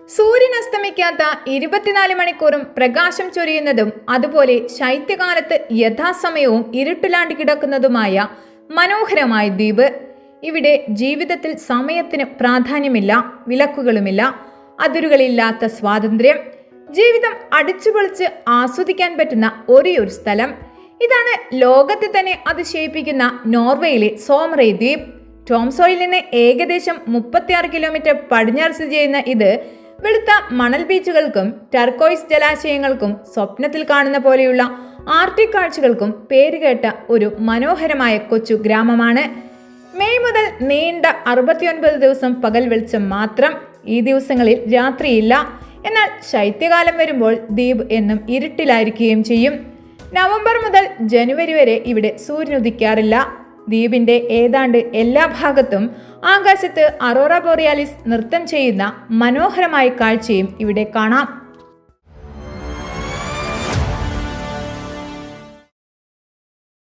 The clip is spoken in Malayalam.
സൂര്യൻ അസ്തമിക്കാത്ത ഇരുപത്തിനാല് മണിക്കൂറും പ്രകാശം ചൊരിയുന്നതും അതുപോലെ ശൈത്യകാലത്ത് യഥാസമയവും ഇരുട്ടിലാണ്ടി കിടക്കുന്നതുമായ മനോഹരമായ ദ്വീപ്. ഇവിടെ ജീവിതത്തിൽ സമയത്തിന് പ്രാധാന്യമില്ല വിലക്കുകളുമില്ല അതിരുകളില്ലാത്ത സ്വാതന്ത്ര്യം ജീവിതം അടിച്ചുപൊളിച്ച് ആസ്വദിക്കാൻ പറ്റുന്ന ഒരേയൊരു സ്ഥലം. ഇതാണ് ലോകത്തെ തന്നെ അതിശയിപ്പിക്കുന്ന നോർവേയിലെ സോമറേ ദ്വീപ്. ടോംസോയിൽ നിന്ന് ഏകദേശം മുപ്പത്തിയാറ് കിലോമീറ്റർ പടിഞ്ഞാറ് സ്ഥിതി ചെയ്യുന്ന ഇത് വെളുത്ത മണൽ ബീച്ചുകൾക്കും ടർക്കോയ്സ് ജലാശയങ്ങൾക്കും സ്വപ്നത്തിൽ കാണുന്ന പോലെയുള്ള ആർട്ടിക് കാഴ്ചകൾക്കും പേരുകേട്ട ഒരു മനോഹരമായ കൊച്ചു ഗ്രാമമാണ്. മെയ് മുതൽ നീണ്ട അറുപത്തിയൊൻപത് ദിവസം പകൽ വെളിച്ചം മാത്രം ഈ ദിവസങ്ങളിൽ രാത്രിയില്ല. എന്നാൽ ശൈത്യകാലം വരുമ്പോൾ ദ്വീപ് എന്നും ഇരുട്ടിലായിരിക്കുകയും ചെയ്യും. നവംബർ മുതൽ ജനുവരി വരെ ഇവിടെ സൂര്യൻ ഉദിക്കാറില്ല ദ്വീപിന്റെ ഏതാണ്ട് എല്ലാ ഭാഗത്തും ആകാശത്ത് അറോറ ബോറിയാലിസ് നൃത്തം ചെയ്യുന്ന മനോഹരമായ കാഴ്ചയും ഇവിടെ കാണാം.